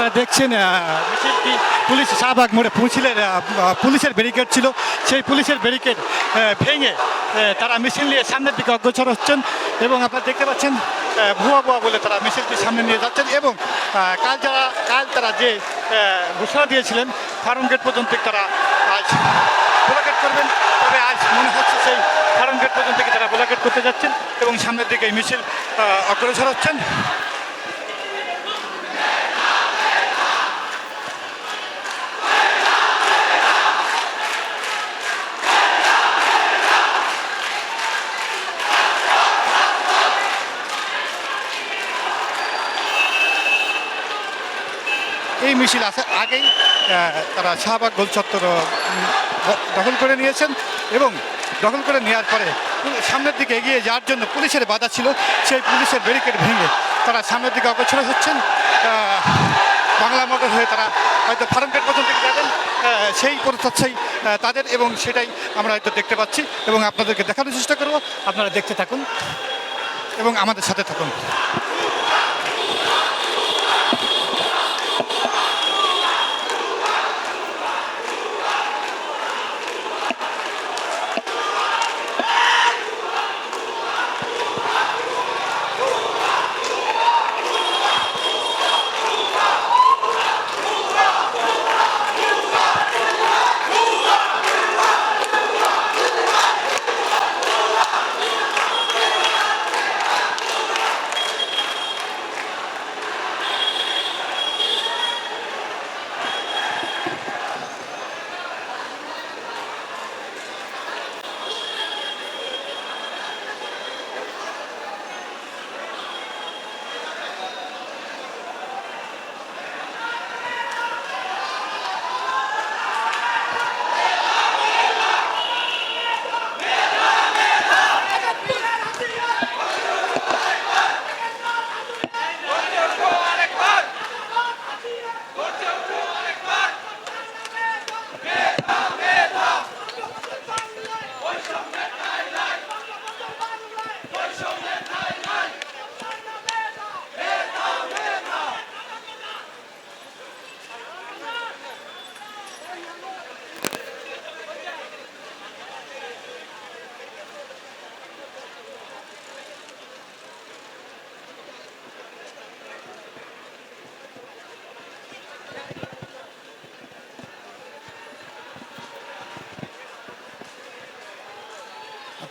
আপনারা দেখছেন মিছিলটি পুলিশ শাহবাগ মোড়ে পৌঁছিলেন পুলিশের ব্যারিকেড ছিল। সেই পুলিশের ব্যারিকেড ভেঙে তারা মিছিল নিয়ে সামনের দিকে অগ্রসর হচ্ছেন এবং আপনারা দেখতে পাচ্ছেন ভুয়া ভুয়া বলে তারা মিছিলটি সামনে নিয়ে যাচ্ছেন এবং কাল যারা, কাল তারা যে ঘোষণা দিয়েছিলেন ফার্ম গেট পর্যন্ত তারা আজ ব্লকেট করবেন। তবে আজ মনে হচ্ছে সেই ফার্ম গেট পর্যন্ত তারা ব্লকেট করতে যাচ্ছেন এবং সামনের দিকে মিছিল অগ্রসর হচ্ছেন। এই মিছিল আসার আগেই তারা শাহবাগ গোল চত্বর দখল করে নিয়েছেন এবং দখল করে নেওয়ার পরে সামনের দিকে এগিয়ে যাওয়ার জন্য পুলিশের বাধা ছিল সেই পুলিশের ব্যারিকেড ভেঙে তারা সামনের দিকে অগ্রসর হচ্ছেন। বাংলা মোটর হয়ে তারা হয়তো ফার্মগেট পর্যন্ত যাবেন। সেই আহ, তাদের এবং সেটাই আমরা হয়তো দেখতে পাচ্ছি এবং আপনাদেরকে দেখানোর চেষ্টা করব। আপনারা দেখতে থাকুন এবং আমাদের সাথে থাকুন।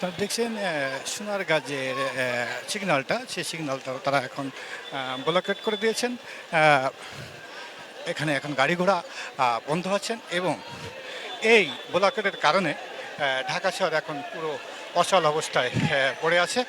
আপনারা দেখছেন সোনার গাজের সিগনালটা সেই সিগন্যালটা তারা এখন ব্লকেট করে দিয়েছেন। এখানে এখন গাড়ি ঘোড়া বন্ধ আছেন এবং এই ব্লকেটের কারণে ঢাকা শহর এখন পুরো অচল অবস্থায় পড়ে আছে।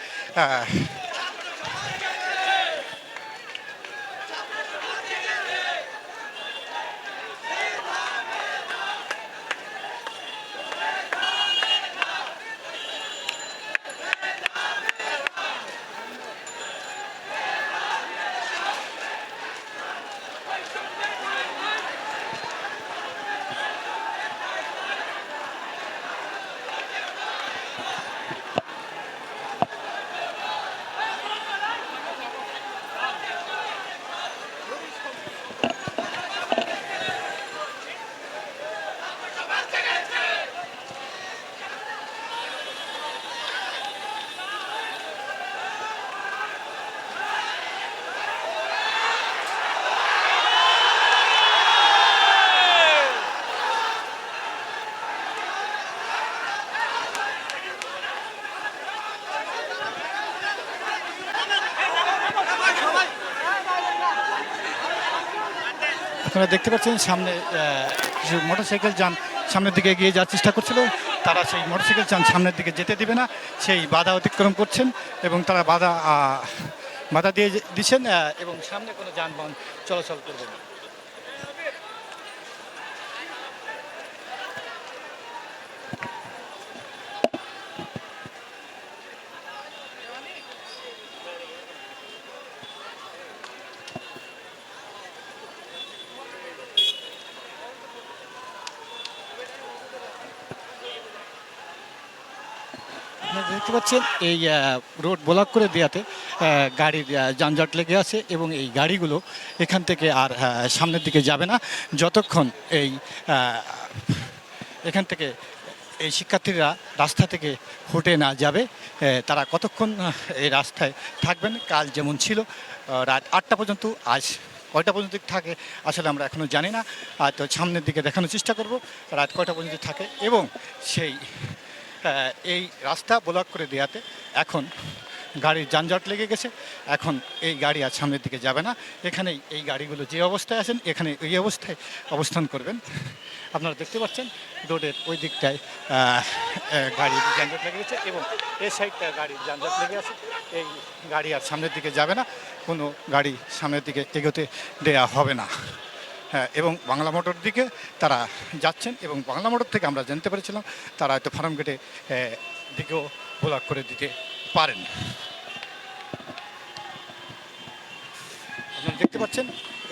আপনারা দেখতে পাচ্ছেন সামনে কিছু মোটরসাইকেল যান সামনের দিকে এগিয়ে যাওয়ার চেষ্টা করছিল। তারা সেই মোটরসাইকেল যান সামনের দিকে যেতে দিবে না। সেই বাধা অতিক্রম করছেন এবং তারা বাধা বাধা দিয়ে দিচ্ছেন এবং সামনে কোনো যানবাহন চলাচল করবে না। দেখতে পাচ্ছেন, এই রোড ব্লক করে দেওয়াতে গাড়ির যানজট লেগে আছে এবং এই গাড়িগুলো এখান থেকে আর সামনের দিকে যাবে না। যতক্ষণ এই এখান থেকে এই শিক্ষার্থীরা রাস্তা থেকে ফুটে না যাবে তারা কতক্ষণ এই রাস্তায় থাকবেন? কাল যেমন ছিল রাত আটটা পর্যন্ত, আজ কয়টা পর্যন্ত থাকে আসলে আমরা এখনও জানি না। আর তো সামনের দিকে দেখানোর চেষ্টা করব, রাত কয়টা পর্যন্ত থাকে এবং সেই এই রাস্তা ব্লক করে দেওয়াতে এখন গাড়ির যানজট লেগে গেছে। এখন এই গাড়ি আর সামনের দিকে যাবে না। এখানেই এই গাড়িগুলো যে অবস্থায় আছেন, এখানে এই অবস্থায় অবস্থান করবেন। আপনারা দেখতে পাচ্ছেন, রোডের ওই দিকটায় গাড়ির যানজট লেগে গেছে এবং এই সাইডটা গাড়ির যানজট লেগে আছে। এই গাড়ি আর সামনের দিকে যাবে না। কোনো গাড়ি সামনের দিকে এগোতে দেয়া হবে না। এবং বাংলা মোটর দিকে তারা যাচ্ছেন এবং বাংলা মোটর থেকে আমরা জানতে পেরেছিলাম তারা হয়তো ফার্ম গেটে দিকেও ব্লক করে দিতে পারেন। আপনারা দেখতে পাচ্ছেন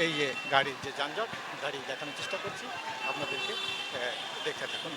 এই গাড়ির যে যানজট, গাড়ি দেখানোর চেষ্টা করছি। আপনাদেরকে দেখে দেখতে থাকুন।